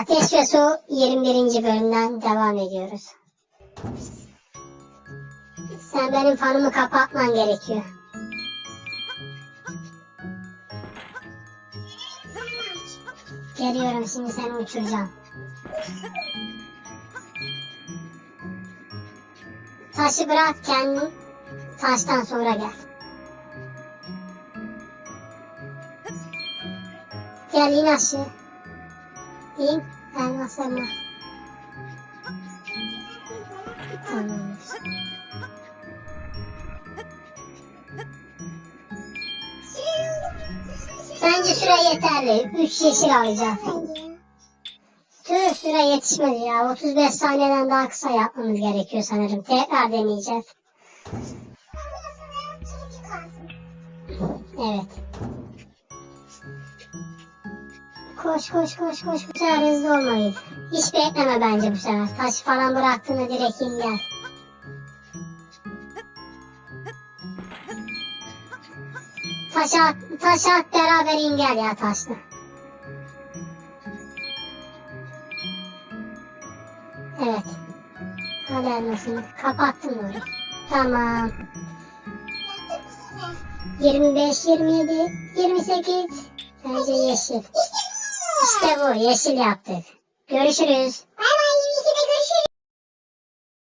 Ateş ve Su 21. bölümden devam ediyoruz. Sen benim fanımı kapatman gerekiyor. Geliyorum şimdi seni uçuracağım. Taşı bırak kendin. Taştan sonra gel. Gel in aşağı. İn. Elmaslarına. Tamamdır. Bence süre yeterli. 3 yeşil alacağım. Tüh süre yetişmedi ya. 35 saniyeden daha kısa yapmamız gerekiyor sanırım. Tekrar deneyeceğiz. Evet. Koş koş koş koş. Bu sefer hızlı olmalıyız. Hiç bekleme bence bu sefer. Taş falan bıraktığında direkt in gel. Taş at, taş at beraber in gel ya taşla. Evet. Hadi elmasını. Kapattım orayı. Tamam. 25, 27, 28. Bence yeşil. Bu. Yeşil yaptık. Görüşürüz.